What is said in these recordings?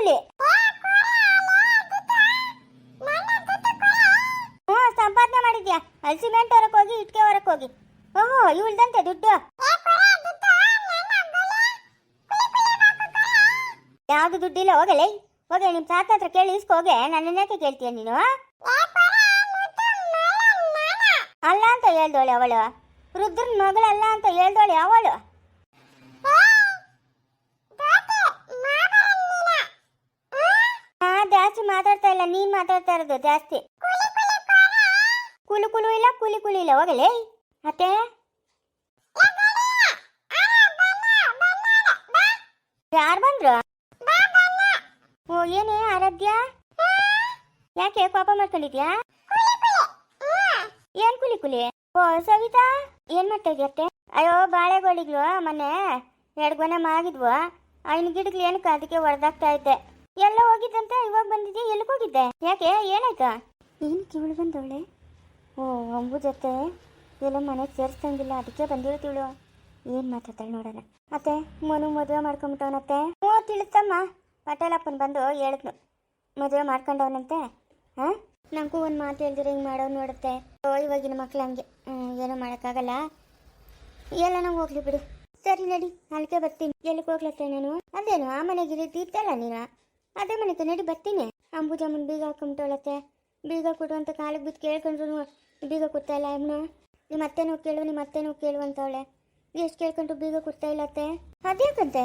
ಕುಲಿ. ಹ್ಞೂ, ಸಂಪಾದನೆ ಮಾಡಿದ್ಯಾ? ಸಿಮೆಂಟ್ ಹೊರಕ್ ಹೋಗಿ, ಇಟ್ಕೆ ಹೊರಕ್ ಹೋಗಿ. ಓಹೋ, ಇವಳ್ದಂತೆ ದುಡ್ಡು. ಯಾವ್ದು ದುಡ್ಡಿಲ್ಲ, ಹೋಗಲೇ. ಹೋಗಿ ನಿಮ್ ತಾತ ಹತ್ರ ಕೇಳಿ ಇಸ್ಕೋಗೆ ಯಾಕೆ ಕೇಳ್ತೀಯ ನೀನು? ಅಲ್ಲ ಅಂತ ಹೇಳ್ದೋಳೆ ಅವಳು. ರುದ್ರನ್ ಮಗಳಲ್ಲ ಅಂತ ಹೇಳ್ದೋಳೆ ಅವಳು. ಜಾಸ್ತಿ ಮಾತಾಡ್ತಾ ಇಲ್ಲ, ನೀನ್ ಮಾತಾಡ್ತಾ ಇರೋದು ಜಾಸ್ತಿ. ಕುಲು ಕುಲು ಇಲ್ಲ, ಕುಲಿ ಕುಲಿ ಇಲ್ಲ, ಹೋಗಲಿ. ಮತ್ತೆ? ಯಾರು ಬಂದ್ರು? ಓ, ಏನೇ ಆರಾಧ್ಯ? ಯಾಕೆ ಪಾಪ ಮಾಡ್ಕೊಂಡಿದ್ಯಾ? ಏನ್ ಕುಲಿ ಕುಲಿ? ಓ, ಸವಿತಾ, ಏನ್ ಮಾಡ್ತಾ ಇದ್ಯತ್ತೆ ಅಯ್ಯೋ ಬಾಳೆಗೋಳಿಗ್ಲು ಮೊನ್ನೆ ಎರಡು ಗೊನೆ ಮಾಗಿದ್ವು. ಅವನ ಗಿಡಗಳು ಏನಕ್ಕೆ ಅದಕ್ಕೆ ಹೊಡೆದಾಗ್ತಾ ಇದ್ದೆ. ಎಲ್ಲ ಹೋಗಿದ್ದಂತೆ ಇವಾಗ ಬಂದಿದ್ದೆ ಎಲ್ಲಿಗೆ ಹೋಗಿದ್ದೆ? ಯಾಕೆ? ಏನಾಯ್ತಾ? ಏನು ಕಿವಳು ಬಂದವಳೆ. ಓ, ಅಂಬು ಜೊತೆ ಎಲ್ಲ ಮನೆಗೆ ಸೇರಿಸ್ತಂಗಿಲ್ಲ ಅದಕ್ಕೆ ತಿಳು ಏನು ಮಾತಾಡ್ತಾಳೆ ನೋಡೋಣ. ಅತ್ತೆ, ಮನು ಮದುವೆ ಮಾಡ್ಕೊಂಬಿಟ್ಟವನತ್ತೆ. ಹ್ಞೂ ತಿಳಿಸ್ತಮ್ಮ ಪಟೇಲಪ್ಪನ ಬಂದು ಹೇಳಿದ್ನು. ಮದುವೆ ಮಾಡ್ಕೊಂಡವನಂತೆ. ಹಾಂ? ನನಗೂ ಒಂದು ಮಾತು ಹೇಳಿದ್ರೆ ಹಿಂಗೆ ಮಾಡೋ ನೋಡುತ್ತೆ. ಓ, ಇವಾಗಿನ ಮಕ್ಳು ಹಂಗೆ. ಏನೂ ಮಾಡೋಕ್ಕಾಗಲ್ಲ. ಎಲ್ಲ ನಂಗೆ ಹೋಗ್ಲಿ ಬಿಡು. ಸರಿ ನಡಿ, ಅಲ್ಲಿಗೆ ಬರ್ತೀನಿ. ಎಲ್ಲಿಗೆ ಹೋಗ್ಲತ್ತೆ ನಾನು? ಅದೇನು ಆ ಮನೆಗೆ ತೀರ್ತಲ್ಲ ನೀನು? ಅದೇ ಮನೆ ನಡಿ ಬರ್ತೀನಿ. ಅಂಬುಜಮ್ಮನ ಬೀಗ ಹಾಕೊಂಬಿಟ್ಟವಳತ್ತೆ ಬೀಗ ಕೊಡುವಂತ ಕಾಲಿಗೆ ಬಿದ್ದು ಕೇಳ್ಕೊಂಡ್ರು ಬೀಗ ಕೊಡ್ತಾ ಇಲ್ಲ ಅಮ್ಮನ ನಿಮ್ಮ ನೋವು ಕೇಳು ನಿಮ್ಮ ಅತ್ತೆನೂ ಕೇಳು ಅಂತವಳೆ ಎಷ್ಟು ಕೇಳ್ಕೊಂಡ್ರು ಬೀಗ ಕೊಡ್ತಾ ಇಲ್ಲತ್ತೆ ಅದ್ಯಾಕಂತೆ?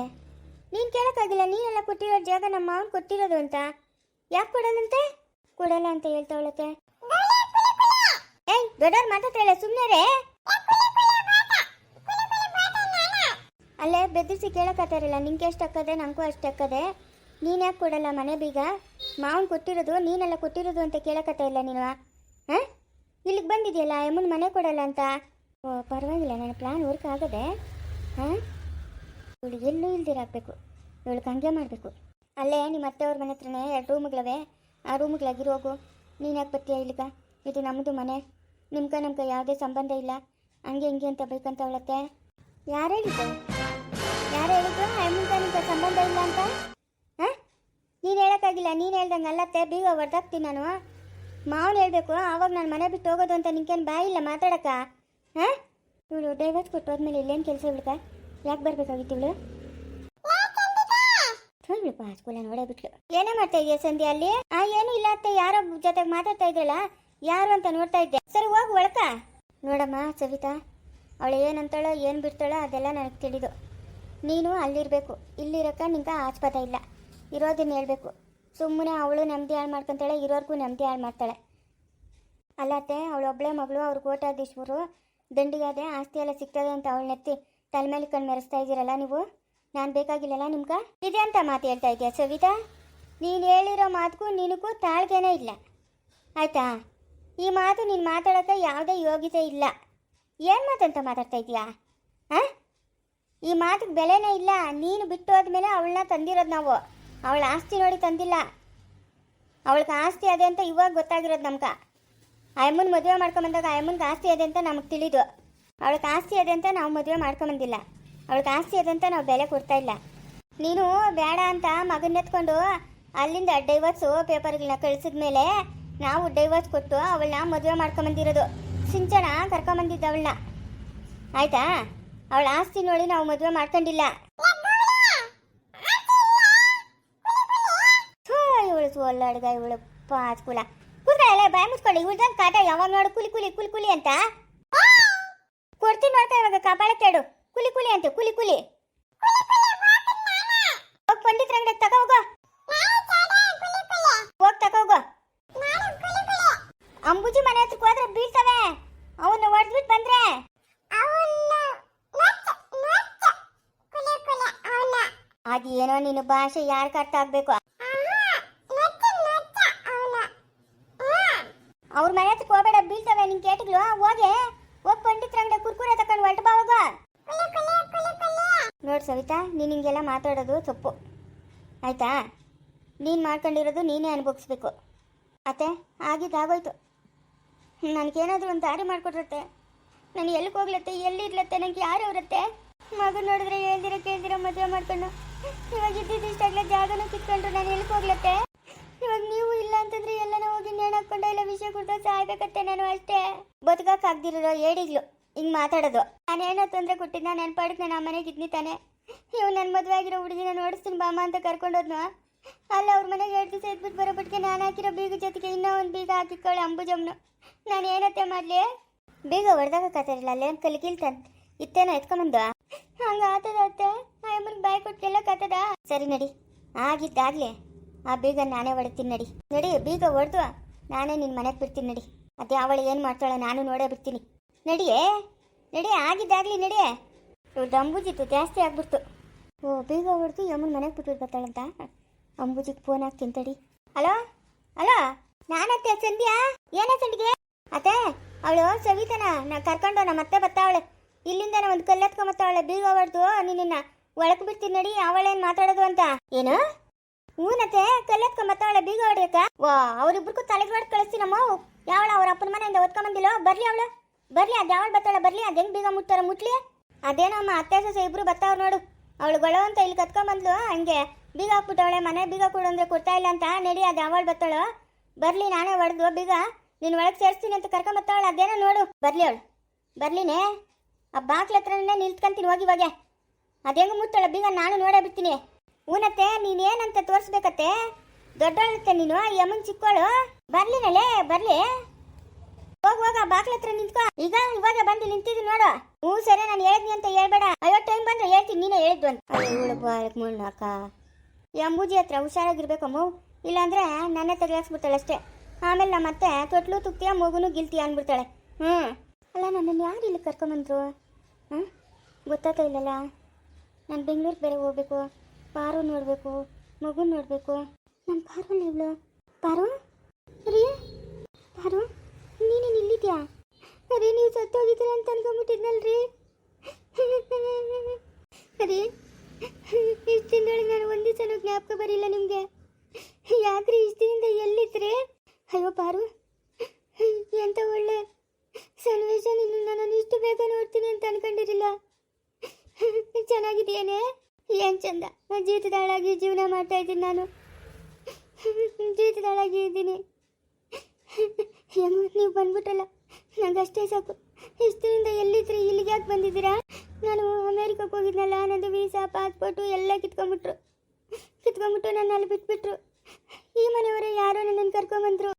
ನೀನು ಕೇಳೋಕ್ಕಾಗಿಲ್ಲ ನೀನೆಲ್ಲ ಕೊಟ್ಟಿರೋ ಜಾಗ ನಮ್ಮ ಮಾವನ್ ಕೊಟ್ಟಿರೋದು ಅಂತ. ಯಾಕೆ ಕೊಡಲ್ಲಂತೆ? ಕೊಡಲ್ಲ ಅಂತ ಹೇಳ್ತಾವಳತ್ತೆ ಏಯ್, ದೊಡ್ಡವ್ರು ಮಾತಾಡ್ತಾಳೆ ಸುಮ್ಮನೆ ರೇ ಅಲ್ಲೇ ಬೆದರಿಸಿ ಕೇಳಕತ್ತಾರಿಲ್ಲ ನಿಂಗೆ ಎಷ್ಟು ಅಕ್ಕದೆ ನಂಗೂ ಅಷ್ಟು ಅಕ್ಕದೆ ನೀನು ಯಾಕೆ ಕೊಡಲ್ಲ ಮನೆ ಬೀಗ? ಮಾವನ್ ಕೊಟ್ಟಿರೋದು, ನೀನೆಲ್ಲ ಕೊಟ್ಟಿರೋದು ಅಂತ ಕೇಳಕತ್ತ ಇಲ್ಲ ನೀನು ಹಾಂ? ಇಲ್ಲಿಗೆ ಬಂದಿದೆಯಲ್ಲ ಯಮ್ಮನ ಮನೆ ಕೊಡಲ್ಲ ಅಂತ? ಓ, ಪರವಾಗಿಲ್ಲ, ನನ್ನ ಪ್ಲ್ಯಾನ್ ವರ್ಕ್ ಆಗದೆ, ಹಾಂ? ಇವಳು ಎಲ್ಲೂ ಇಲ್ದಿರಾಗಬೇಕು ಇವಳಿಗೆ ಹಂಗೆ ಮಾಡಬೇಕು. ಅಲ್ಲೇ, ನಿಮ್ಮ ಅತ್ತೆಯವ್ರ ಮನೆ ಹತ್ರನೇ ಎರಡು ರೂಮ್ಗಳವೆ ಆ ರೂಮ್ಗಳಾಗಿರು ಹೋಗು. ನೀನು ಯಾಕೆ ಬರ್ತೀಯ ಇಲ್ಲಿಗ? ಇದು ನಮ್ಮದು ಮನೆ. ನಿಮ್ಗೆ ನಮ್ಗೆ ಯಾವುದೇ ಸಂಬಂಧ ಇಲ್ಲ. ಹಂಗೆ ಹಿಂಗೆ ಅಂತ ಬೇಕಂತ ಅವಳತ್ತೆ. ಯಾರು ಹೇಳಿದ್ದು? ಯಾರು ಹೇಳಿದ್ರು ಅಮ್ಮಂತ ನಿಮ್ಗೆ ಸಂಬಂಧ ಇಲ್ಲ ಅಂತ? ನೀನು ಹೇಳೋಕ್ಕಾಗಿಲ್ಲ, ನೀನು ಹೇಳ್ದಂಗೆ ಅಲ್ಲತ್ತೆ ಬೀಗ ಹೊಡೆದಾಕ್ತೀನಿ ನಾನು. ಮಾವನು ಹೇಳಬೇಕು, ಆವಾಗ ನಾನು ಮನೆ ಬಿಟ್ಟು ಹೋಗೋದು ಅಂತ ನಿಂಕೇನು ಬಾಯಿಲ್ಲ ಮಾತಾಡಕ್ಕ? ಹಾಂ? ಇವಳು ಡೈವರ್ಸ್ ಕೊಟ್ಟು ಹೋದ್ಮೇಲೆ ಇಲ್ಲೇನು ಕೆಲಸ ಇವಳ್ಕ ಯಾಕೆ ಬರಬೇಕಾಗಿತ್ತು ಇವಳು? ಥೋಯ್ಬಿಡಪ್ಪ ಸ್ಕೂಲ ನೋಡೇ ಬಿಟ್ಲು ಏನೇ ಮಾಡ್ತಾ ಇದೆಯಾ ಸಂಧ್ಯಾ ಅಲ್ಲಿ? ಆ, ಏನು ಇಲ್ಲ ಅತ್ತೆ, ಯಾರೋ ಜೊತೆಗೆ ಮಾತಾಡ್ತಾ ಇದ್ರಲ್ಲ, ಯಾರು ಅಂತ ನೋಡ್ತಾ ಇದ್ದೆ. ಸರಿ, ಹೋಗಿ ಒಳಕ ನೋಡಮ್ಮ, ಸವಿತಾ, ಅವಳು ಏನಂತಾಳೋ ಏನು ಬಿಡ್ತಾಳೋ ಅದೆಲ್ಲ ನನಗೆ ತಿಳಿದು. ನೀನು ಅಲ್ಲಿರಬೇಕು, ಇಲ್ಲಿರಕ್ಕ ನಿಂಗೆ ಆಸ್ಪದ ಇಲ್ಲ. ಇರೋದನ್ನ ಹೇಳಬೇಕು. ಸುಮ್ಮನೆ ಅವಳು ನೆಮ್ಮದಿ ಹಾಳು ಮಾಡ್ಕೊಂತಾಳೆ, ಇರೋರ್ಗೂ ನೆಮ್ಮದಿ ಹಾಳು ಮಾಡ್ತಾಳೆ. ಅಲ್ಲತ್ತೆ ಅವಳೊಬ್ಬಳೆ ಮಗಳು, ಅವ್ರ ಕೋಟಾಧೀಶ್ವರು ದಂಡಿಗಾದೆ ಆಸ್ತಿ ಎಲ್ಲ ಸಿಗ್ತದೆ ಅಂತ ಅವಳು ನೆತ್ತಿ ತಲೆ ಮೇಲೆ ಕಣ್ಣು ಮೆರೆಸ್ತಾ ಇದ್ದೀರಲ್ಲ ನೀವು? ನಾನು ಬೇಕಾಗಿಲ್ಲಲ್ಲ ನಿಮ್ಗೆ? ಇದೆ ಅಂತ ಮಾತು ಹೇಳ್ತಾ ಇದೆಯಾ ಸವಿತಾ? ನೀನು ಹೇಳಿರೋ ಮಾತುಗೂ ನಿನಗೂ ತಾಳ್ಗೆನೇ ಇಲ್ಲ. ಆಯ್ತಾ? ಈ ಮಾತು ನೀನು ಮಾತಾಡೋಕ್ಕೆ ಯಾವುದೇ ಯೋಗ್ಯತೆ ಇಲ್ಲ. ಏನು ಮಾತಂತ ಮಾತಾಡ್ತಾ ಇದೀಯಾ ಹಾಂ ಈ ಮಾತಿಗೆ ಬೆಲೆನೇ ಇಲ್ಲ. ನೀನು ಬಿಟ್ಟು ಹೋದ್ಮೇಲೆ ಅವಳನ್ನ ತಂದಿರೋದು ನಾವು. ಅವಳ ಆಸ್ತಿ ನೋಡಿ ತಂದಿಲ್ಲ. ಅವಳಿಗೆ ಆಸ್ತಿ ಅದೇ ಅಂತ ಇವಾಗ ಗೊತ್ತಾಗಿರೋದು ನಮ್ಗೆ. ಅಮ್ಮನ ಮದುವೆ ಮಾಡ್ಕೊಂಬಂದಾಗ ಅಮ್ಮನಿಗೆ ಆಸ್ತಿ ಅದೇ ಅಂತ ನಮಗೆ ತಿಳಿದು, ಅವಳಿಗೆ ಆಸ್ತಿ ಅದೇ ಅಂತ ನಾವು ಮದುವೆ ಮಾಡ್ಕೊಂಬಂದಿಲ್ಲ ಅವಳಿಗೆ ಆಸ್ತಿ ಅದೇ ಅಂತ ನಾವು ಬೆಲೆ ಕೊಡ್ತಾ ಇಲ್ಲ. ನೀನು ಬೇಡ ಅಂತ ಮಗನ್ನೆತ್ಕೊಂಡು ಅಲ್ಲಿಂದ ಡೈವರ್ಸು ಪೇಪರ್ಗಳನ್ನ ಕಳಿಸಿದ ಮೇಲೆ ನಾವು ಡೈವರ್ಸ್ ಕೊಟ್ಟು ಅವಳನ್ನ ಮದುವೆ ಮಾಡ್ಕೊಂಬಂದಿರೋದು ಸಿಂಚನ ಕರ್ಕೊಂಬಂದಿದ್ದ ಅವಳನ್ನ. ಆಯ್ತಾ? ಅವಳ ಆಸ್ತಿ ನೋಡಿ ನಾವು ಮದುವೆ ಮಾಡ್ಕೊಂಡಿಲ್ಲ. ಇವಳು. ಒಳ್ಳಾಡ್ಗ ಕುಲ. ಪಾಸ್ಕುಲ ಕೂತ್ಕೊಳ್ಳ ಬಾಯ್ ಮುಚ್ಕೊಳ್ಳಿ ಇವಳ್ದಂತ ಕಾಟ ಯಾವಾಗ ನೋಡು ಕುಲಿ ಕುಲಿ ಕುಲಿ ಕುಲಿ ಅಂತ. ಕೊಡ್ತೀನಿ ನೋಡ್ತಾ ಇವಾಗ ಕಪಾಳ ಕೇಡು ಕುಲಿ ಕುಲಿ ಅಂತ, ಕುಲಿ ಕುಲಿ. ಹೋಗ್ ಪಂಡಿತ್ ಅಂಗಡಿ ತಗೋ, ಹೋಗೋ. ಹೋಗ್ ತಗೋ, ಹೋಗೋ. ಅಂಬುಜಿ ಮನೆ ಹತ್ರಕ್ಕೆ ಹೋದ್ರೆ ಬೀಳ್ತವೆ. ಅವನ್ನ ಹೊಡೆದ್ಬಿಟ್ಟು ಬಂದ್ರೆ. ಅದೇನೋ ನಿನ್ನ ಭಾಷೆ ಯಾರಿಗೆ ಅರ್ಥ ಆಗ್ಬೇಕು? ಅವ್ರ ಮನೆ ಹತ್ರಕ್ಕೆ ಹೋಗಬೇಡ, ಬೀಳ್ತವೆ ನಿನ್ ಕೇಟಗಳು. ಹೋಗಿ. ಹೋಗ್ ಪಂಡಿತ್ರ ಅಂಗಡಿ ಕುರ್ಕುರೆ ತಕೊಂಡು ಹೊರಟು ಬಾವಾಗ ನೋಡ್ ಸವಿತಾ, ನೀನು ಹಿಂಗೆಲ್ಲ ಮಾತಾಡೋದು ತಪ್ಪು. ಆಯ್ತಾ? ನೀನು ಮಾಡ್ಕೊಂಡಿರೋದು ನೀನೇ ಅನುಭವಿಸ್ಬೇಕು. ಅತ್ತೆ ಆಗಿದ್ದಾಗೋಯ್ತು ನನಗೇನಾದ್ರೂ ಒಂದು ದಾರಿ ಮಾಡಿಕೊಟ್ರತ್ತೆ ನಾನು ಎಲ್ಲಿಗೆ ಹೋಗ್ಲತ್ತೆ ಎಲ್ಲಿ ಇರ್ಲತ್ತೆ ನನಗೆ ಯಾರು ಇರುತ್ತೆ ಮಗು ನೋಡಿದ್ರೆ ಹೇಳ್ದಿರ, ಕೇಳ್ದಿರ, ಮದುವೆ ಮಾಡ್ಕೊಂಡು ಇವಾಗ ಇದ್ದಿದ್ದು ಇಷ್ಟಾಗ್ಲೇ ಜಾಗನೂ ಕಿತ್ಕೊಂಡ್ರು, ನಾನು ಎಲ್ಲಿ ಹೋಗ್ಲತ್ತೆ? ಇವಾಗ ನೀವು ಇಲ್ಲ ಅಂತಂದ್ರೆ ಎಲ್ಲನ ಹೋಗಿ ನೇಣು ಹಾಕೊಂಡು ಇಲ್ಲ ವಿಷಯ ಕೊಟ್ಟು ಸಾಯ್ಬೇಕತ್ತೆ ನಾನು ಅಷ್ಟೇ. ಬದುಕಕ್ ಆಗ್ದಿರೋ ಹೇಳಿದ್ಲು. ಹಿಂಗ್ ಮಾತಾಡೋದು. ನಾನೇನೋ ತೊಂದ್ರೆ ಕೊಟ್ಟಿದ್ದ ನೆನ್ಪಾಡಿದ್ ನಾನು ಆ ಮನೆಗೆ ಇದ್ನಿ ತಾನೆ. ಇವ್ ನನ್ನ ಮದುವೆ ಆಗಿರೋ ಹುಡುಗಿನ ನೋಡಿಸ್ತೀನಿ ಬಾಮ ಅಂತ ಕರ್ಕೊಂಡೋದ್ನು. ಅಲ್ಲ ಅವ್ರ ಮನೆಗೆ ಎರಡು ದಿವಸ ಇದ್ಬಿಟ್ಟು ಬರೋಬಿಟ್ಟಿಗೆ ನಾನು ಹಾಕಿರೋ ಬೀಗ ಜೊತೆಗೆ ಇನ್ನೂ ಒಂದು ಬೀಗ ಹಾಕಿಕೊಳ್ಳಿ ಅಂಬುಜಮ್ನು ನಾನು ಏನತ್ತೆ ಮಾಡಲಿ? ಬೀಗ ಹೊಡೆದಾಗ ಕತ್ತರಿಲ್ಲ ಅಲ್ಲೇ ಒಂದು ಕಲ್ಲಿ ಕೀಳ್ತಾನೆ. ಇತ್ತೇನೋ ಎತ್ಕೊಂಬಂದು ಹಂಗೆ ಆತದ ಅತ್ತೆ. ಅಮ್ಮನಿಗೆ ಬಾಯಿ ಕೊಟ್ಟು ಕತ್ತದ. ಸರಿ ನಡಿ. ಆಗಿದ್ದಾಗ್ಲಿ. ಆ ಬೀಗ ನಾನೇ ಹೊಡಿತೀನಿ ನಡಿ. ನಡಿ, ಬೀಗ ಹೊಡೆದು ನಾನೇ ನಿನ್ನ ಮನೆಗೆ ಬಿಡ್ತೀನಿ ನಡಿ. ಅದೇ ಅವಳು ಏನು ಮಾಡ್ತಾಳೆ ನಾನು ನೋಡೇ ಬಿಡ್ತೀನಿ. ನಡಿಯೇ? ನಡಿ, ಆಗಿದ್ದಾಗಲಿ ನಡಿಯೇ ಅಂಬುಜಿತ್ತು ಜಾಸ್ತಿ ಆಗ್ಬಿಡ್ತು. ಓ, ಬೀಗ ಹೊಡೆದು ಯಮ್ಮನ ಮನೆಗೆ ಬಿಟ್ಟು ಬರ್ತಾಳಂತ? ಅಂಬುಜಿಗೆ ಫೋನ್ ಹಾಕ್ತೀನಿ ತಡಿ. ಅಲೋ ಅಲೋ ನಾನತ್ತೆ, ಸಂಧ್ಯಾ? ಏನ ಸಂಡಿಗೆ ಅತ್ತೆ, ಅವಳು ಸವಿತನ, ನಾ ಕರ್ಕೊಂಡು ನಮ್ಮ ಅತ್ತೆ ಬರ್ತಾವಳೆ. ಇಲ್ಲಿಂದ ಒಂದು ಕಲ್ಲೆತ್ಕೊಂಬತ್ತಾವಳೆ ಬೀಗ ಹೊಡೆದು ನಿನ್ನ ಒಳಕ್ ಬಿಡ್ತೀನಿ ನಡಿ, ಅವಳೇನು ಮಾತಾಡೋದು ಅಂತ? ಏನು? ಹೂನತ್ತೆ ಅವಳ ಬೀಗ ಹೊಡಿಯಕ ವಾ, ಅವ್ರಿಬ್ರಿಗೂ ತಲೆಗೆ ಮಾಡಿ ಕಳಿಸ್ತೀನಮ್ಮ ಯಾವಳ ಅವ್ರ ಅಪ್ಪನ ಮನೆಯಿಂದ ಓದ್ಕೊಂಬಂದಿಲ್ಲೋ ಬರ್ಲಿ ಅವಳು. ಬರ್ಲಿ, ಅದು ಯಾವಳು ಬತ್ತಾಳ? ಬರ್ಲಿ, ಅದು ಹೆಂಗ್ ಬೀಗ ಮುಟ್ತಾರ ಮುಟ್ಲಿ. ಅದೇನೋ ಅಮ್ಮ, ಅತ್ತೆ, ಸೊಸೆ ಇಬ್ರು ಬರ್ತಾವ್ರು ನೋಡು. ಅವಳು ಗೊಳ ಅಂತ ಇಲ್ಲಿ ಕತ್ಕೊಂಬಂದ್ಲು, ಹಂಗೆ ಬೀಗ ಹಾಕ್ಬಿಟ್ಟವಳೆ, ಮನೆ ಬೀಗ ಕೊಡು ಅಂದ್ರೆ ಕೊಡ್ತಾ ಇಲ್ಲ ಅಂತ ನಡಿ, ಅದು ಯಾವಳು ಬತ್ತಾಳು? ಬರ್ಲಿ, ನಾನೇ ಹೊಡೆದು ಬೀಗ. ನೀನು ಒಳಗೆ ಸೇರಿಸ್ತೀನಿ ಅಂತ ಕರ್ಕೊಂಬತ್ತಾವಳು, ಅದೇನೋ ನೋಡು. ಬರ್ಲಿ ಅವಳು. ಬರ್ಲಿನೇ? ಆ ಬಾಕ್ಲ ಹತ್ರನೇ ನಿಲ್ತ್ಕೊಂತೀನಿ, ಹೋಗಿ ಇವಾಗೆ ಅದೇಂಗ ಮುಟ್ತಾಳೆ? ಬೀಗ ನಾನು ನೋಡೇ ಬಿಡ್ತೀನಿ. ಊನತ್ತೆ ಏನಂತ ತೋರಿಸ್ಬೇಕತ್ತೆ? ದೊಡ್ಡವಳತ್ತೆ ನೀನು ಯಮನ್ ಚಿಕ್ಕೋಳು. ಚಿಕ್ಕವಳು ನಲೆ ಬರ್ಲಿ. ಹೋಗ್, ಹೋಗ ಬಾಕ್ಲತ್ರ ನಿಂತ್ಕೋ. ಈಗ ಇವಾಗ ಬಂದು ನಿಂತಿದ್ದು ನೋಡು. ಹ್ಞೂ, ಸರಿ, ನಾನು ಹೇಳಿದ್ನಿ ಅಂತ ಹೇಳ್ಬೇಡ. ಅಯ್ಯೋ, ಟೈಮ್ ಬಂದ್ರೆ ಹೇಳ್ತೀನಿ, ನೀನೇ ಹೇಳಿದ್ದು ಅಂತ. ಇವಳು ಅಂಬೂಜಿ ಹತ್ರ ಹುಷಾರಾಗಿರ್ಬೇಕಮ್ಮ ಇಲ್ಲಾಂದ್ರೆ ನನ್ನೇ ತೆಗಿಯಾಕ್ಸ್ಬಿಡ್ತಾಳೆ ಅಷ್ಟೇ. ಆಮೇಲೆ ನಮ್ಮ ಮತ್ತೆ ತೊಟ್ಲು ತುಕ್ತಿಯ, ಮಗುನು ಗಿಲ್ತಿ ಅಂದ್ಬಿಡ್ತಾಳೆ. ಹ್ಞೂ. ಅಲ್ಲ, ನನ್ನನ್ನು ಯಾರು ಇಲ್ಲಿ ಕರ್ಕೊಂಬಂದ್ರು? ಹಾಂ ಗೊತ್ತಾಗ್ತಾ ಇಲ್ಲಲ್ಲ? ನಾನು ಬೆಂಗಳೂರಿಗೆ ಬೇರೆ ಹೋಗ್ಬೇಕು. ಪಾರು ನೋಡಬೇಕು, ಮಗು ನೋಡಬೇಕು. ನನ್ನ ಪಾರು ಇವಳು. ಪಾರು? ರೀ ಪಾರು ನೀನೇನು ಇಲ್ಲಿದ್ಯಾ ಅರೆ, ನೀವು ಸತ್ತೋಗಿದ್ದೀರ ಅಂತ ಅನ್ಕೊಂಬಿಟ್ಟಿದ್ನಲ್ರಿ ಅರೆ, ಇಷ್ಟು ದಿನದೊಳಗೆ ನಾನು ಒಂದು ದಿವಸ ಜ್ಞಾಪಕ ಬರಿಲ್ಲ ನಿಮಗೆ. ಯಾಕ್ರಿ ಇಷ್ಟು ದಿನದಿಂದ ಎಲ್ಲಿದ್ರಿ? ಅಯ್ಯೋ, ಪಾರು, ಎಂತ ಒಳ್ಳೆ ಸನ್ನಿವೇಶ ನಿನ್ನ ನಾನು ಇಷ್ಟು ಬೇಗ ನೋಡ್ತೀನಿ ಅಂತ ಅನ್ಕೊಂಡಿರಲಿಲ್ಲ. ಚೆನ್ನಾಗಿದೆಯೇನೆ ಏನ್ ಚಂದ? ಜೀತದಾಳಾಗಿ ಜೀವನ ಮಾಡ್ತಾ ಇದ್ದೀನಿ ನಾನು. ಜೀತದಾಳಾಗಿ ಇದ್ದೀನಿ. ಹೆಂಗ ನೀವು ಬಂದ್ಬಿಟ್ಟಲ್ಲ ನಂಗೆ ಅಷ್ಟೇ ಸಾಕು. ಇಷ್ಟರಿಂದ ಎಲ್ಲಿದ್ರಿ? ಇಲ್ಲಿಗೆ ಯಾಕೆ ಬಂದಿದ್ದೀರಾ? ನಾನು ಅಮೇರಿಕಕ್ಕೆ ಹೋಗಿದ್ನಲ್ಲ, ನಂದು ವೀಸಾ, ಪಾಸ್ಪೋರ್ಟು ಎಲ್ಲ ಕಿತ್ಕೊಂಡ್ಬಿಟ್ರು. ಕಿತ್ಕೊಂಡ್ಬಿಟ್ಟು ನನ್ನ ಅಲ್ಲಿ ಬಿಟ್ಬಿಟ್ರು. ಈ ಮನೆಯವರೇ ಯಾರೋ ನನ್ನನ್ನು ಕರ್ಕೊಂಬಂದ್ರು.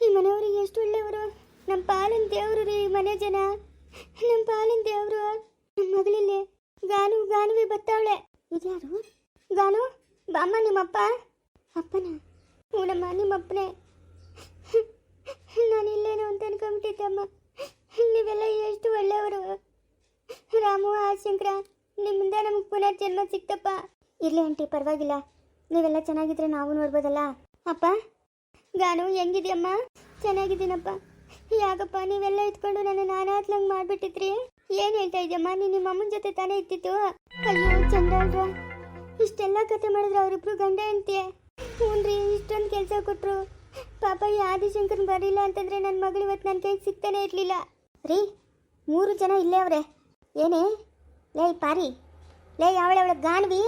ಈ ಮನೆಯವರು ಎಷ್ಟು ಒಳ್ಳೆಯವರು? ನಮ್ಮ ಪಾಲಿನ ದೇವರು ರೀ ಮನೆ ಜನ. ನಮ್ಮ ಪಾಲಿನ ದೇವರು. ನಮ್ಮ ಮಗಳಿಲ್ಲಿ ಗಾನು, ಗಾನುವಿ ಬತ್ತಾವಳೆ. ಇದ್ಯಾರು ಗಾನು ಬಾಮ್ಮ ನಿಮ್ಮಪ್ಪ? ಅಪ್ಪನ? ಹ್ಞೂನಮ್ಮ ನಿಮ್ಮಪ್ಪನೇ. ನಾನು ಇಲ್ಲೇನೋ ಅಂತ ಅನ್ಕೊಂಬಿಟ್ಟಿದ್ದಮ್ಮ ನೀವೆಲ್ಲ ಎಷ್ಟು ಒಳ್ಳೆಯವರು. ರಾಮು ಆಶಂಕರ ನಿಮ್ಮಿಂದ ನಮಗೆ ಪುನರ್ ಜನ್ಮ ಸಿಕ್ತಪ್ಪ. ಇರಲಿ ಆಂಟಿ, ಪರವಾಗಿಲ್ಲ. ನೀವೆಲ್ಲ ಚೆನ್ನಾಗಿದ್ರೆ ನಾವು ನೋಡ್ಬೋದಲ್ಲ. ಅಪ್ಪ, ಗಾನು, ಹೆಂಗಿದ್ಯಮ್ಮ? ಚೆನ್ನಾಗಿದ್ದೀನಪ್ಪ. ಯಾಕಪ್ಪ, ನೀವೆಲ್ಲ ಎತ್ಕೊಂಡು ನನ್ನ ನಾನಾತ್ಲಂಗೆ ಮಾಡ್ಬಿಟ್ಟಿದ್ರಿ? ಏನ್ ಹೇಳ್ತಾ ಇದ್ಯಮ್ಮ ನೀನ್ ನಿಮ್ಮ ಅಮ್ಮನ ಜೊತೆ ತಾನೇ ಇದ್ದಿತ್ತು ಅಯ್ಯೋ ಚಂಡಾಳ್ರ ಇಷ್ಟೆಲ್ಲ ಕತೆ ಮಾಡಿದ್ರೆ ಅವರಿಬ್ರು ಗಂಡ ಅಂತೆ ಹ್ಞೂನ್ರಿ ಇಷ್ಟೊಂದು ಕೆಲಸ ಕೊಟ್ರು. ಪಾಪ ಈ ಆದಿಶಂಕರ್ ಬರಲಿಲ್ಲ ಅಂತಂದ್ರೆ ನನ್ನ ಮಗಳು ಇವತ್ತು ನನ್ನ ಕೈಗೆ ಸಿಗ್ತಾನೆ ಇರಲಿಲ್ಲ. ರೀ, ಮೂರು ಜನ ಇಲ್ಲೇ ಅವರೇ. ಏನೇ? ಲೇ ಪಾರಿ. ಲೇ ಅವಳ? ಗಾನ್ವಿ.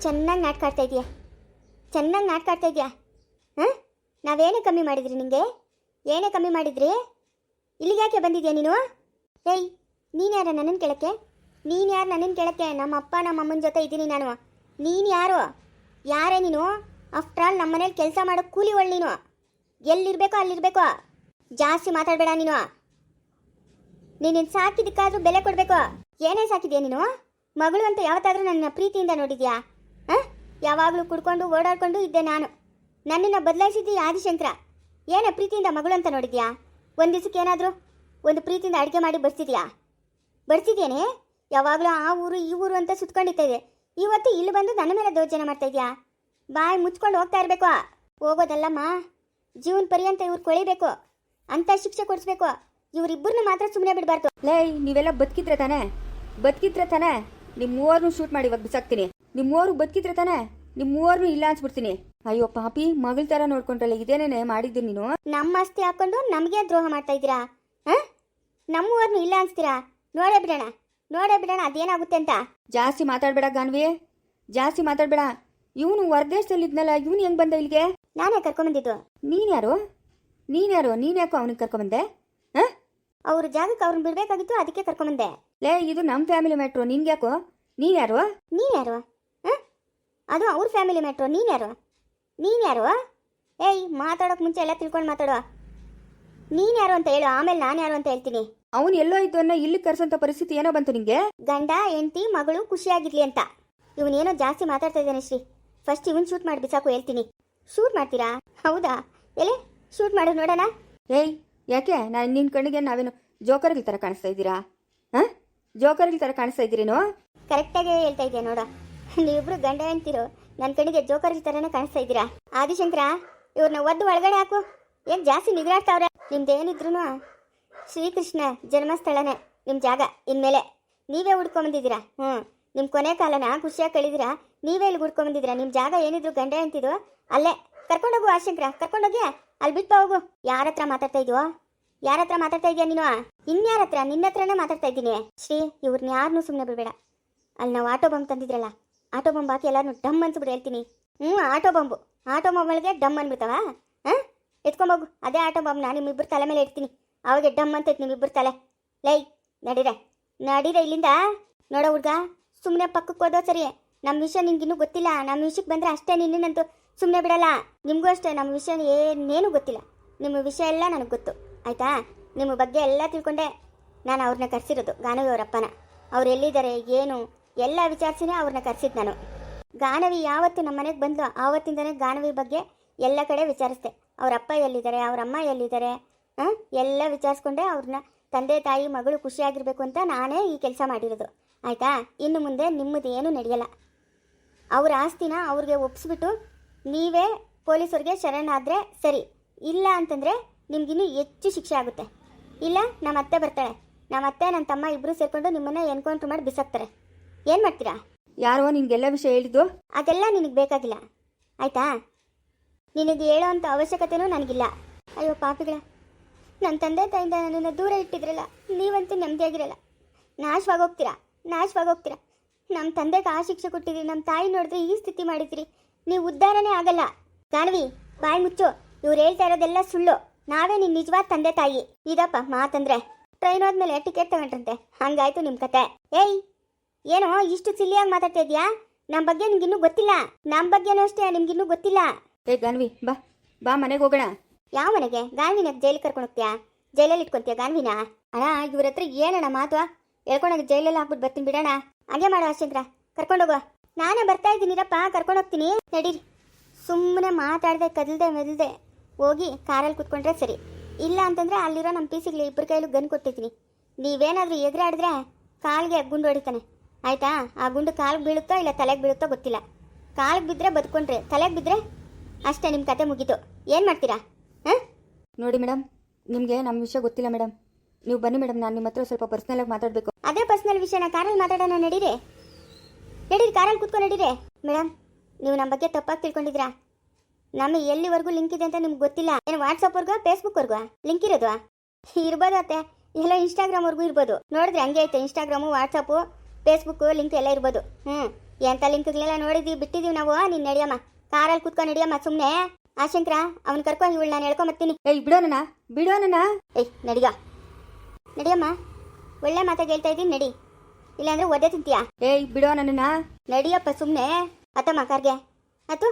ಚೆನ್ನಾಗಿ ನಾಟಕ ಆಡ್ತಾ ಇದೀಯ? ಚೆನ್ನಾಗಿ ನಾಟಕ ಆಡ್ತಾ ಇದೀಯಾ? ಹಾಂ? ನಾವೇನೇ ಕಮ್ಮಿ ಮಾಡಿದ್ರಿ ನಿಂಗೆ? ಏನೇ ಕಮ್ಮಿ ಮಾಡಿದ್ರಿ? ಇಲ್ಲಿಗೆ ಯಾಕೆ ಬಂದಿದ್ಯಾ ನೀನು? ಏಯ್ ನೀನು ಯಾರ ನನ್ನನ್ನು ಕೇಳಕ್ಕೆ? ನೀನು ಯಾರು ನನ್ನನ್ನು ಕೇಳಕ್ಕೆ? ನಮ್ಮ ಅಪ್ಪ, ನಮ್ಮ ಅಮ್ಮನ ಜೊತೆ ಇದ್ದೀನಿ ನಾನು. ನೀನು ಯಾರು? ಯಾರೇ ನೀನು? ಆಫ್ಟರ್ ಆಲ್ ನಮ್ಮ ಮನೇಲಿ ಕೆಲಸ ಮಾಡೋ ಕೂಲಿ ಒಳ್ಳೆ ನೀನು. ಎಲ್ಲಿರ್ಬೇಕೋ ಅಲ್ಲಿರ್ಬೇಕೋ. ಜಾಸ್ತಿ ಮಾತಾಡಬೇಡ ನೀನು. ನೀನೇನು ಸಾಕಿದ್ದಕ್ಕಾದ್ರೂ ಬೆಲೆ ಕೊಡಬೇಕು. ಏನೇ ಸಾಕಿದ್ಯಾ ನೀನು? ಮಗಳು ಅಂತ ಯಾವತ್ತಾದ್ರೂ ನನ್ನ ಪ್ರೀತಿಯಿಂದ ನೋಡಿದ್ಯಾ? ಹಾಂ? ಯಾವಾಗಲೂ ಕುಡ್ಕೊಂಡು ಓಡಾಡ್ಕೊಂಡು ಇದ್ದೆ ನಾನು. ನನ್ನನ್ನು ಬದಲಾಯಿಸಿದ್ದಿ ಆದಿಶಂಕರ. ಏನೇ ಪ್ರೀತಿಯಿಂದ ಮಗಳು ಅಂತ ನೋಡಿದ್ಯಾ? ಒಂದು ದಿವಸಕ್ಕೆ ಏನಾದರೂ? ಒಂದು ಪ್ರೀತಿಯಿಂದ ಅಡುಗೆ ಮಾಡಿ ಬಡಿಸಿದ್ಯಾ ಬಡಿಸಿದ್ಯೇನೆ ಯಾವಾಗಲೂ ಆ ಊರು ಈ ಊರು ಅಂತ ಸುತ್ಕೊಂಡಿರ್ತೇವೆ ಇವತ್ತು ಇಲ್ಲಿ ಬಂದು ನನ್ನ ಮೇಲೆ ದೌರ್ಜನ್ಯ ಮಾಡ್ತಾ ಇದೆಯಾ? ಬಾಯಿ ಮುಚ್ಕೊಂಡು ಹೋಗ್ತಾ ಇರಬೇಕು. ಹೋಗೋದಲ್ಲಮ್ಮ. ಜೀವನ ಪರ್ಯಂತ ಇವ್ರು ಕೊಳಿಬೇಕು. ಅಂತ ಶಿಕ್ಷೆ ಕೊಡಿಸ್ಬೇಕು. ಇವರಿಬ್ಬರನ್ನ ಮಾತ್ರ ಸುಮ್ಮನೆ ಬಿಡಬಾರ್ದು. ಲೇ ನೀವೆಲ್ಲ ಬದುಕಿದ್ರೆ ತಾನೆ? ಬದುಕಿದ್ರೆ ತಾನೆ? ನಿಮ್ಮ ಮೂವರ್ನು ಶೂಟ್ ಮಾಡಿ ಇವಾಗ ಬಿಸಾಕ್ತೀನಿ. ನಿಮ್ಮ ಮೂವರು ಬದುಕಿದ್ರೆ ತಾನೆ? ನಿಮ್ಮ ಮೂವರ್ನು ಇಲ್ಲ ಅನ್ಸ್ಬಿಡ್ತೀನಿ. ಅಯ್ಯೋ ಪಾಪಿ ಮಗಳ ಥರ ನೋಡ್ಕೊಂಡ್ರಲ್ಲ ಇದೇನೇ ಮಾಡಿದ್ದು ನೀನು? ನಮ್ಮ ಆಸ್ತಿ ಹಾಕೊಂಡು ನಮಗೆ ದ್ರೋಹ ಮಾಡ್ತಾ ಇದ್ದೀರಾ? ಹಾಂ? ನಮ್ಮೂರ್ನು ಇಲ್ಲ ಅನ್ಸ್ತೀರಾ? ನೋಡೇ ಬಿಡೋಣ ನೋಡೇ ಬಿಡೋಣ ಅದೇನಾಗುತ್ತೆ ಅಂತ. ಜಾಸ್ತಿ ಮಾತಾಡಬೇಡ ಗಾನ್ವಿ ಜಾಸ್ತಿ ಮಾತಾಡಬೇಡ. ಇವನು ಹೊರದೇಶದಲ್ಲಿ ಇದ್ನಲ್ಲ ಇವನು ಹೆಂಗ್ ಬಂದ ಇಲ್ಲಿಗೆ? ನಾನೇ ಕರ್ಕೊಂಬಂದಿದ್ದು ನೀನ್ ಯಾರು? ನೀನ್ ಯಾರು? ನೀನ್ ಯಾಕೋ ಅವನಿಗೆ ಕರ್ಕೊಂಬಂದೆ ಹಾಂ? ಅವ್ರ ಜಾಗಕ್ಕೆ ಅವ್ರನ್ನ ಬಿಡ್ಬೇಕಾಗಿತ್ತು ಅದಕ್ಕೆ ಕರ್ಕೊಂಬಂದೆ ಲೇ ಇದು ನಮ್ಮ ಫ್ಯಾಮಿಲಿ ಮ್ಯಾಟ್ರು ನಿನ್ಗೆ ಯಾಕೋ? ನೀನ್ ಯಾರು? ನೀನ್ ಯಾರು? ಆ? ಅದು ಅವ್ರ ಫ್ಯಾಮಿಲಿ ಮ್ಯಾಟ್ರು ನೀನ್ ಯಾರು? ನೀನ್ ಯಾರು? ಏಯ್ ಮಾತಾಡೋಕ್ ಮುಂಚೆ ಎಲ್ಲ ತಿಳ್ಕೊಂಡು ಮಾತಾಡುವ. ನೀನ್ ಯಾರು ಅಂತ ಹೇಳು ಆಮೇಲೆ ನಾನು ಯಾರು ಅಂತ ಹೇಳ್ತೀನಿ. ಅವನು ಎಲ್ಲೋ ಇದ್ದು ಅನ್ನೋ ಇಲ್ಲಿ ಕರ್ಸಂತ ಪರಿಸ್ಥಿತಿ ಏನೋ ಬಂತು ನಿಂಗೆ? ಗಂಡ ಹೆಂಡತಿ ಮಗಳು ಖುಷಿಯಾಗಿರ್ಲಿ ಅಂತ. ಇವನೇನೋ ಜಾಸ್ತಿ ಮಾತಾಡ್ತಾ ಇದ್ದಾನೆ ಶ್ರೀ. ಫಸ್ಟ್ ಇವನ್ ಶೂಟ್ ಮಾಡಿ ಬಿಸಾಕು ಹೇಳ್ತೀನಿ. ಶೂಟ್ ಮಾಡ್ತೀರಾ? ಹೌದಾ? ಎಲೆ ಶೂಟ್ ಮಾಡು ನೋಡೋಣ. ಏಯ್ ಯಾಕೆ? ನಾನು ನಿನ್ನ ಕಣ್ಣಿಗೆ ನಾವೇನು ಜೋಕರ್ಗಳ ಥರ ಕಾಣಿಸ್ತಾ ಇದ್ದೀರಾ? ಹಾಂ? ಜೋಕರ್ಗಳ ಥರ ಕಾಣಿಸ್ತಾ ಇದ್ದೀರೇನೋ? ಕರೆಕ್ಟಾಗಿ ಹೇಳ್ತಾ ಇದ್ದೀಯ ನೋಡ. ನೀವಿಬ್ರು ಗಂಡ ಹೆಂಡ್ತಿರು ನನ್ನ ಕಣ್ಣಿಗೆ ಜೋಕರ್ ಥರನೇ ಕಾಣಿಸ್ತಾ ಇದ್ದೀರಾ? ಆದಿಶಂಕರ ಇವ್ರನ್ನ ಒದ್ದು ಒಳಗಡೆ ಹಾಕು. ಏನ್ ಜಾಸ್ತಿ ನಿಗ್ರಾಡ್ತಾವ್ರೆ? ನಿಮ್ದೇನಿದ್ರು ಶ್ರೀಕೃಷ್ಣ ಜನ್ಮಸ್ಥಳನೇ ನಿಮ್ಮ ಜಾಗ ಇನ್ಮೇಲೆ. ನೀವೇ ಹುಡ್ಕೊಂಬಂದಿದ್ದೀರಾ? ಹ್ಞೂ ನಿಮ್ಮ ಕೊನೆ ಕಾಲನ ಖುಷಿಯಾಗಿ ಕಳಿದಿರಾ? ನೀವೇ ಇಲ್ಲಿ ಹುಡ್ಕೊಂಬಂದಿದ್ದೀರಾ? ನಿಮ್ಮ ಜಾಗ ಏನಿದ್ರು ಗಂಡ ಅಂತಿದ್ರು ಅಲ್ಲೇ. ಕರ್ಕೊಂಡೋಗು ಆಶಂಕರ. ಕರ್ಕೊಂಡೋಗಿ ಅಲ್ಲಿ ಬಿಟ್ಟು ಹೋಗು. ಯಾರ ಹತ್ರ ಮಾತಾಡ್ತಾ ಇದೀವೋ ಯಾರ ಹತ್ರ ಮಾತಾಡ್ತಾ ಇದೀಯ ನೀನು? ಇನ್ಯಾರ ಹತ್ರ ನಿನ್ನ ಹತ್ರನೇ ಮಾತಾಡ್ತಾ ಇದ್ದೀನಿ. ಶ್ರೀ ಇವ್ರನ್ನ ಯಾರನ್ನೂ ಸುಮ್ಮನೆ ಬಿಡಬೇಡ. ಅಲ್ಲಿ ನಾವು ಆಟೋ ಬಾಂಬ್ ತಂದಿದ್ರಲ್ಲ, ಆಟೋ ಬಾಂಬ್ ಹಾಕಿ ಎಲ್ಲಾರು ಡಮ್ ಅನ್ಸ್ಬಿಡು ಹೇಳ್ತೀನಿ. ಹ್ಞೂ ಆಟೋ ಬಾಂಬು ಆಟೋ ಬಾಂಬಲ್ಗೆ ಡಮ್ ಅನ್ಬಿಡ್ತಾವ? ಹಾಂ? ಎತ್ಕೊಂಬೋಗು ಅದೇ ಆಟೋ ನಾನು ನಿಮ್ಮಿಬ್ಬರು ತಲೆ ಮೇಲೆ ಇಡ್ತೀನಿ. ಅವಾಗೆ ಡಮ್ ಅಂತೈತೆ ನಿಮ್ಮಿಬ್ಬರು ತಲೆ. ಲೈ, ನಡೀರೆ. ನಡೀರೆ ಇಲ್ಲಿಂದ? ನೋಡೋ ಹುಡ್ಗ ಸುಮ್ಮನೆ ಪಕ್ಕಕ್ಕೆ ಹೋದೋ ಸರಿ. ನಮ್ಮ ವಿಷಯ ನಿನ್ಗಿನ್ನೂ ಗೊತ್ತಿಲ್ಲ. ನಮ್ಮ ವಿಷಯಕ್ಕೆ ಬಂದರೆ ಅಷ್ಟೇ ನಿನ್ನಂತೂ ಸುಮ್ಮನೆ ಬಿಡಲ್ಲ. ನಿಮಗೂ ಅಷ್ಟೇ ನಮ್ಮ ವಿಷಯ ಏನೇನು ಗೊತ್ತಿಲ್ಲ. ನಿಮ್ಮ ವಿಷಯ ಎಲ್ಲ ನನಗೆ ಗೊತ್ತು. ಆಯಿತಾ? ನಿಮ್ಮ ಬಗ್ಗೆ ಎಲ್ಲ ತಿಳ್ಕೊಂಡೆ. ನಾನು ಅವ್ರನ್ನ ಕರೆಸಿರೋದು, ಗಾನವಿ ಅವ್ರ ಅಪ್ಪನ. ಅವ್ರು ಎಲ್ಲಿದ್ದಾರೆ, ಏನು? ಎಲ್ಲ ವಿಚಾರಿಸಿನೇ ಅವ್ರನ್ನ ಕರೆಸಿದ್ದು ನಾನು. ಗಾನವಿ ಯಾವತ್ತು ನಮ್ಮ ಮನೆಗೆ ಬಂದು ಆವತ್ತಿಂದನೇ ಗಾನವಿ ಬಗ್ಗೆ ಎಲ್ಲ ಕಡೆ ವಿಚಾರಿಸ್ದೆ. ಅವ್ರ ಅಪ್ಪ ಎಲ್ಲಿದ್ದಾರೆ ಅವ್ರ ಅಮ್ಮ ಎಲ್ಲಿದ್ದಾರೆ ಹಾಂ? ಎಲ್ಲ ವಿಚಾರಿಸ್ಕೊಂಡೆ ಅವ್ರನ್ನ ತಂದೆ ತಾಯಿ ಮಗಳು ಖುಷಿಯಾಗಿರ್ಬೇಕು ಅಂತ ನಾನೇ ಈ ಕೆಲಸ ಮಾಡಿರೋದು. ಆಯಿತಾ? ಇನ್ನು ಮುಂದೆ ನಿಮ್ಮದು ಏನೂ ನಡೆಯಲ್ಲ. ಅವ್ರ ಆಸ್ತಿನ ಅವ್ರಿಗೆ ಒಪ್ಪಿಸ್ಬಿಟ್ಟು ನೀವೇ ಪೊಲೀಸರಿಗೆ ಶರಣಾದರೆ ಸರಿ. ಇಲ್ಲ ಅಂತಂದರೆ ನಿಮ್ಗಿನ್ನೂ ಹೆಚ್ಚು ಶಿಕ್ಷೆ ಆಗುತ್ತೆ. ಇಲ್ಲ ನಮ್ಮ ಅತ್ತೆ ಬರ್ತಾಳೆ. ನಮ್ಮ ಅತ್ತೆ ನನ್ನ ತಮ್ಮ ಇಬ್ಬರು ಸೇರ್ಕೊಂಡು ನಿಮ್ಮನ್ನ ಎನ್ಕೌಂಟ್ರ್ ಮಾಡಿ ಬಿಸಾಕ್ತಾರೆ. ಏನು ಮಾಡ್ತೀರಾ? ಯಾರೋ ನಿನಗೆಲ್ಲ ವಿಷಯ ಹೇಳಿದ್ದು? ಅದೆಲ್ಲ ನಿನಗೆ ಬೇಕಾಗಿಲ್ಲ. ಆಯ್ತಾ? ನಿನಗೆ ಹೇಳೋ ಅಂಥ ಅವಶ್ಯಕತೆನೂ ನನಗಿಲ್ಲ. ಅಯ್ಯೋ ಪಾಪಿಗಳ ನನ್ನ ತಂದೆ ತಾಯಿಂದ ನನ್ನನ್ನು ದೂರ ಇಟ್ಟಿದ್ರಲ್ಲ, ನೀವಂತೂ ನೆಮ್ಮದಿಯಾಗಿರಲ್ಲ. ನಾಶವಾಗೋಗ್ತೀರಾ? ನಾಶವಾಗೋಗ್ತೀರಾ? ನಮ್ಮ ತಂದೆಗೆ ಆ ಶಿಕ್ಷೆ ಕೊಟ್ಟಿದ್ರಿ ನಮ್ಮ ತಾಯಿ ನೋಡಿದ್ರೆ ಈ ಸ್ಥಿತಿ ಮಾಡಿದ್ರಿ. ನೀವು ಉದ್ಧಾರನೇ ಆಗಲ್ಲ. ಗಾಣವಿ ಬಾಯಿ ಮುಚ್ಚು. ಇವ್ರು ಹೇಳ್ತಾ ಇರೋದೆಲ್ಲ ಸುಳ್ಳು. ನಾವೇ ನಿನ್ನ ನಿಜವಾದ ತಂದೆ ತಾಯಿ. ಇದಪ್ಪ ಮಾತಂದ್ರೆ. ಟ್ರೈನ್ ಹೋದ್ಮೇಲೆ ಟಿಕೆಟ್ ತಗೊಂಡ್ರಂತೆ. ಹಂಗಾಯ್ತು ನಿಮ್ಮ ಕತೆ. ಏಯ್, ಏನೋ ಇಷ್ಟು ಸಿಲ್ಲಿಯಾಗಿ ಮಾತಾಡ್ತಾ ಇದೀಯಾ ನಮ್ಮ ಬಗ್ಗೆ ನಿಮ್ಗಿನ್ನೂ ಗೊತ್ತಿಲ್ಲ. ನಮ್ಮ ಬಗ್ಗೆನೂ ಅಷ್ಟೇ ನಿಮ್ಗಿನ್ನೂ ಗೊತ್ತಿಲ್ಲ. ಏ, ಗಾನ್ವಿ, ಬಾ. ಬಾ, ಮನೆಗೆ ಹೋಗೋಣ. ಯಾವ ಮನೆಗೆ? ಗಾನ್ವಿನ ಜೈಲಿಗೆ ಕರ್ಕೊಂಡು ಹೋಗ್ತೀಯಾ? ಜೈಲಲ್ಲಿ ಇಟ್ಕೊಂತೀಯ ಗಾನ್ವಿನ? ಅಣ್ಣ, ಇವ್ರ ಹತ್ರ ಏನಣ್ಣ ಮಾತು? ಹೇಳ್ಕೊಂಡೋಗಿ ಜೈಲಲ್ಲಿ ಹಾಕ್ಬಿಟ್ಟು ಬರ್ತೀನಿ ಬಿಡೋಣ ಹಂಗೆ ಮಾಡೋ ಕರ್ಕೊಂಡು ಹೋಗುವ ನಾನೇ ಬರ್ತಾ ಇದ್ದೀನಿರಪ್ಪ, ಕರ್ಕೊಂಡು ಹೋಗ್ತೀನಿ. ನಡೀರಿ. ಸುಮ್ಮನೆ ಮಾತಾಡದೆ, ಕದಲ್ದೆ, ಮೆದಲ್ದೆ ಹೋಗಿ ಕಾರಲ್ಲಿ ಕುತ್ಕೊಂಡ್ರೆ ಸರಿ. ಇಲ್ಲ ಅಂತಂದ್ರೆ ಅಲ್ಲಿರೋ ನಮ್ಮ ಪೀಸಿಗೆ ಇಬ್ಬರ ಕೈಲೂ ಗನ್ ಕೊಟ್ಟಿದ್ದೀನಿ. ನೀವೇನಾದರೂ ಎದುರಾಡಿದ್ರೆ ಕಾಲಿಗೆ ಗುಂಡು ಹೊಡಿತಾನೆ. ಆಯಿತಾ? ಆ ಗುಂಡು ಕಾಲಿಗೆ ಬೀಳುತ್ತೋ ಇಲ್ಲ ತಲೆಗೆ ಬೀಳುತ್ತೋ ಗೊತ್ತಿಲ್ಲ. ಕಾಲಿಗೆ ಬಿದ್ದರೆ ಬದುಕೊಂಡ್ರೆ, ತಲೆಗೆ ಬಿದ್ದರೆ ಅಷ್ಟೇ ನಿಮ್ಮ ಕತೆ ಮುಗೀತು. ಏನು ಮಾಡ್ತೀರಾ? ಹಾಂ? ನೋಡಿ ಮೇಡಮ್ ನಿಮಗೆ ನಮ್ಮ ವಿಷಯ ಗೊತ್ತಿಲ್ಲ ಮೇಡಮ್ ನೀವು ಬನ್ನಿ ಮೇಡಮ್ ನಾನು ನಿಮ್ಮ ಹತ್ರ ಸ್ವಲ್ಪ ಪರ್ಸ್ನಲಾಗಿ ಮಾತಾಡಬೇಕು. ಅದೇ ಪರ್ಸನಲ್ ವಿಷಯನ ಕಾರಲ್ಲಿ ಮಾತಾಡೋಣ ನಡೀರಿ. ನಡೀರಿ ಕಾರಲ್ಲಿ ಕೂತ್ಕೊಂಡು ನಡೀರಿ. ಮೇಡಮ್ ನೀವು ನಮ್ಮ ಬಗ್ಗೆ ತಪ್ಪಾಗಿ ತಿಳ್ಕೊಂಡಿದ್ರಾ ನಮ್ಮ ಎಲ್ಲಿವರೆಗೂ ಲಿಂಕ್ ಇದೆ ಅಂತ ನಿಮ್ಗೆ ಗೊತ್ತಿಲ್ಲ. ಏನು ವಾಟ್ಸಪ್ವರೆಗೂ ಫೇಸ್ಬುಕ್ವರೆಗೂ ಲಿಂಕ್ ಇರೋದು ಇರ್ಬೋದು ಅತ್ತೆ. ಎಲ್ಲ ಇನ್ಸ್ಟಾಗ್ರಾಮ್ವರೆಗೂ ಇರ್ಬೋದು. ನೋಡಿದ್ರೆ ಹಂಗೆ ಐತೆ. ಇನ್ಸ್ಟಾಗ್ರಾಮು ವಾಟ್ಸಪ್ಪು ಫೇಸ್ಬುಕ್ಕು ಲಿಂಕ್ ಎಲ್ಲ ಇರ್ಬೋದು. ಹ್ಞೂ ಎಂಥ ಲಿಂಕ್ಗಳೆಲ್ಲ ನೋಡಿದ್ದೀವಿ ಬಿಟ್ಟಿದ್ದೀವಿ ನಾವು. ನೀನು ನಡಿಯಮ್ಮ. ಕಾರಲ್ಲಿ ಕೂತ್ಕೊಂಡು ಹಿಡಿಯಮ್ಮ ಸುಮ್ಮನೆ ಆಶಂಕರ ಅವ್ನು ಕರ್ಕೊಂಡು ಇವಳು ನಾನು ಹೇಳ್ಕೊಂಬರ್ತೀನಿ. ಏಯ್ ಬಿಡೋಣ ಬಿಡೋಣ ಏಯ್ ನಡಿಗ. ನಡಿಯಮ್ಮ ಒಳ್ಳೆ ಮಾತಾಗಿ ಹೇಳ್ತಾ ಇದ್ದೀನಿ ನಡಿ. ಇಲ್ಲಾಂದ್ರೆ ಒದೆ ತಿಂತೀಯಾ? ಏಯ್ ಬಿಡೋ ನನ್ನನ್ನ ನಡಿಯಪ್ಪ ಸುಮ್ಮನೆ ಅತ್ತಮ್ಮ ಕಾರ್ಗೆ. ಅತ್ತು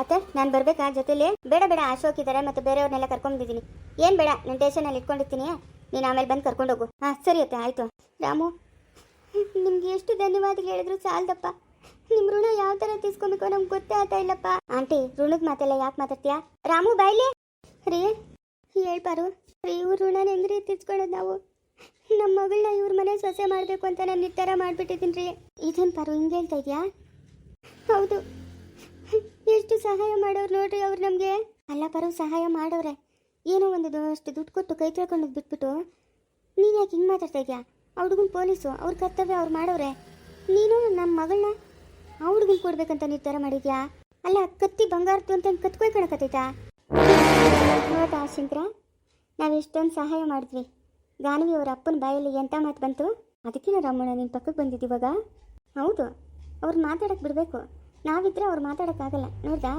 ಅತ್ತೆ ನಾನು ಬರ್ಬೇಕಾ ಜೊತೆಲಿ? ಬೇಡ ಬೇಡ ಅಶೋಕ್ ಇದ್ದಾರೆ ಮತ್ತೆ ಬೇರೆಯವ್ರನ್ನೆಲ್ಲ ಕರ್ಕೊಂಡ್ಬಿದ್ದೀನಿ ಏನು ಬೇಡ ನಾನು ಅಲ್ಲಿ ಇಟ್ಕೊಂಡಿರ್ತೀನಿ. ನೀನು ಆಮೇಲೆ ಬಂದು ಕರ್ಕೊಂಡೋಗು ಹಾಂ ಸರಿ ಅತ್ತೆ ಆಯಿತು. ರಾಮು ನಿಮ್ಗೆ ಎಷ್ಟು ಧನ್ಯವಾದ ಹೇಳಿದ್ರು ಸಾಲದಪ್ಪ. ನಿಮ್ಮ ಋಣ ಯಾವ ತರ ತೀಸ್ಕೊಬೇಕು ನಮ್ಗೆ ಗೊತ್ತೇ ಆಗ್ತಾ ಇಲ್ಲಪ್ಪ. ಆಂಟಿ, ಋಣದ ಮಾತೆಲ್ಲ ಯಾಕೆ ಮಾತಾಡ್ತೀಯಾ? ರಾಮು, ಬಾಯ್ಲಿ. ರೀ ಹೇಳ್ಪಾರು ರೀ, ಇವ್ರ ಋಣನ ಹೆಂಗ್ರಿ ತೀರ್ಸ್ಕೊಳ್ಳೋದು ನಾವು? ನಮ್ಮ ಮಗಳನ್ನ ಇವ್ರ ಮನೆ ಸೊಸೆ ಮಾಡಬೇಕು ಅಂತ ನಾನು ನಿರ್ಧಾರ ಮಾಡಿಬಿಟ್ಟಿದ್ದೀನಿ ರೀ. ಇದೇನು ಪಾರು ಹಿಂಗೆ ಹೇಳ್ತಾ ಇದೆಯಾ? ಹೌದು. ಎಷ್ಟು ಸಹಾಯ ಮಾಡೋರು ನೋಡ್ರಿ ಅವ್ರು ನಮಗೆ. ಅಲ್ಲ ಪಾರು ಸಹಾಯ ಮಾಡೋರೆ. ಏನೋ ಒಂದು ಅಷ್ಟು ದುಡ್ಡು ಕೊಟ್ಟು ಕೈ ತೊಳ್ಕೊಂಡು ಬಿಟ್ಬಿಟ್ಟು. ನೀನು ಯಾಕೆ ಹಿಂಗೆ ಮಾತಾಡ್ತಾ ಇದೆಯಾ? ಅವ್ರಿಗೂ ಪೊಲೀಸು, ಅವ್ರ ಕರ್ತವ್ಯ ಅವ್ರು ಮಾಡೋರೆ. ನೀನು ನಮ್ಮ ಮಗಳನ್ನ ಆ ಹುಡುಗನ್ ಕೊಡ್ಬೇಕಂತ ನಿರ್ಧಾರ ಮಾಡಿದ್ಯಾ? ಅಲ್ಲ, ಕತ್ತಿ ಬಂಗಾರದ್ದು ಅಂತ ಕತ್ಕೊಯ್ ಕಣಕತ್ತೈತಾ? ನೋಡ್ತಾ ಶಂಕರ? ನಾವು ಎಷ್ಟೊಂದು ಸಹಾಯ ಮಾಡಿದ್ವಿ. ಗಾನವಿ ಅವ್ರ ಅಪ್ಪನ ಬಾಯಲ್ಲಿ ಎಂಥ ಮಾತು ಬಂತು? ಅದಕ್ಕಿನ ರಾಮಣ್ಣ ನಿನ್ ಪಕ್ಕಕ್ಕೆ ಬಂದಿದ್ದೀವಾಗ ಹೌದು, ಅವ್ರು ಮಾತಾಡಕ್ಕೆ ಬಿಡಬೇಕು. ನಾವಿದ್ರೆ ಅವ್ರು ಮಾತಾಡೋಕ್ಕಾಗಲ್ಲ, ನೋಡ್ದಾ?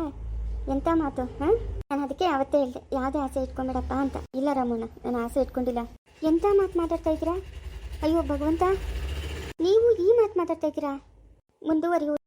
ಎಂಥ ಮಾತು, ಹ? ನಾನು ಅದಕ್ಕೆ ಅವತ್ತೇ ಹೇಳಿದೆ, ಯಾವುದೇ ಆಸೆ ಇಟ್ಕೊಂಬೇಡಪ್ಪ ಅಂತ. ಇಲ್ಲ ರಾಮಣ್ಣ ನಾನು ಆಸೆ ಇಟ್ಕೊಂಡಿಲ್ಲ. ಎಂಥ ಮಾತು ಮಾತಾಡ್ತಾ ಇದ್ದೀರಾ? ಅಯ್ಯೋ ಭಗವಂತ, ನೀವು ಈ ಮಾತು ಮಾತಾಡ್ತಾ ಇದ್ದೀರಾ? ಮುಂದುವರಿಯುವುದು